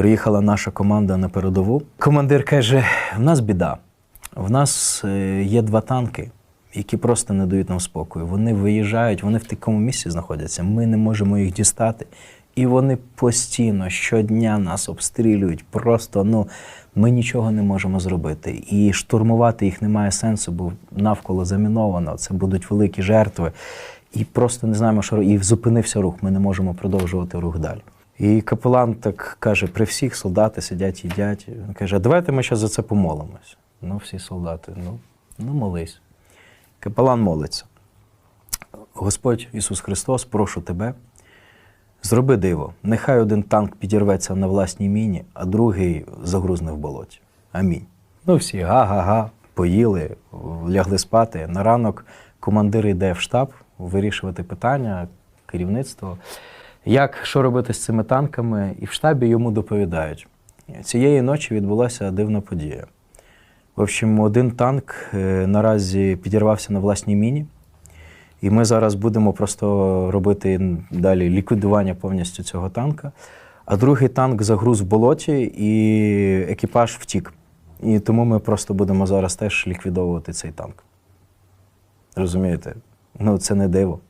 Приїхала наша команда на передову. Командир каже: в нас біда. В нас е, є два танки, які просто не дають нам спокою. Вони виїжджають, вони в такому місці знаходяться. Ми не можемо їх дістати. І вони постійно щодня нас обстрілюють. Просто ну ми нічого не можемо зробити. І штурмувати їх немає сенсу, бо навколо заміновано. Це будуть великі жертви. І просто не знаємо, що і зупинився рух. Ми не можемо продовжувати рух далі. І капелан так каже: при всіх солдати сидять, їдять. Він каже: а давайте ми ще за це помолимось. Ну, всі солдати, ну, ну молись. Капелан молиться. Господь Ісус Христос, прошу тебе, зроби диво. Нехай один танк підірветься на власній міні, а другий загрузне в болоті. Амінь. Ну, всі га-га-га, поїли, лягли спати. На ранок командир йде в штаб вирішувати питання, керівництво. Як що робити з цими танками? І в штабі йому доповідають. Цієї ночі відбулася дивна подія. В общем, один танк е, наразі підірвався на власній міні. І ми зараз будемо просто робити далі ліквідування повністю цього танка. А другий танк загруз в болоті, і екіпаж втік. І тому ми просто будемо зараз теж ліквідовувати цей танк. Розумієте? Ну, це не диво.